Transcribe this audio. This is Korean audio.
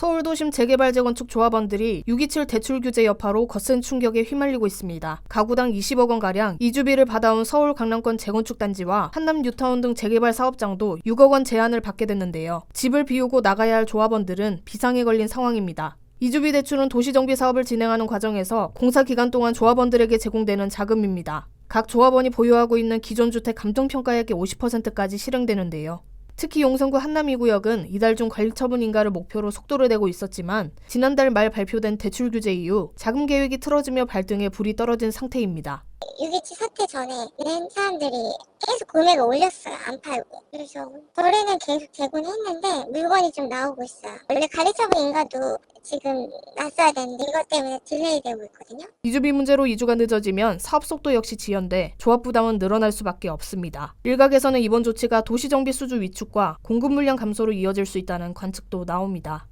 서울도심 재개발 재건축 조합원들이 627 대출 규제 여파로 거센 충격에 휘말리고 있습니다. 가구당 20억 원가량 이주비를 받아온 서울 강남권 재건축 단지와 한남 뉴타운 등 재개발 사업장도 6억 원 제한을 받게 됐는데요. 집을 비우고 나가야 할 조합원들은 비상에 걸린 상황입니다. 이주비 대출은 도시정비 사업을 진행하는 과정에서 공사 기간 동안 조합원들에게 제공되는 자금입니다. 각 조합원이 보유하고 있는 기존 주택 감정평가액의 50%까지 실행되는데요. 특히 용성구 한남 2구역은 이달 중 관리처분 인가를 목표로 속도를 내고 있었지만 지난달 말 발표된 대출 규제 이후 자금 계획이 틀어지며 발등에 불이 떨어진 상태입니다. 6.27 사태 전에는 사람들이 계속 금액을 올렸어요. 안 팔고. 그래서 거래는 계속 되곤 했는데 물건이 좀 나오고 있어요. 원래 관리처분 인가도 지금 났어야 되는데 이것 때문에 딜레이 되고 있거든요. 이주비 문제로 이주가 늦어지면 사업 속도 역시 지연돼 조합 부담은 늘어날 수밖에 없습니다. 일각에서는 이번 조치가 도시 정비 수주 위축과 공급 물량 감소로 이어질 수 있다는 관측도 나옵니다.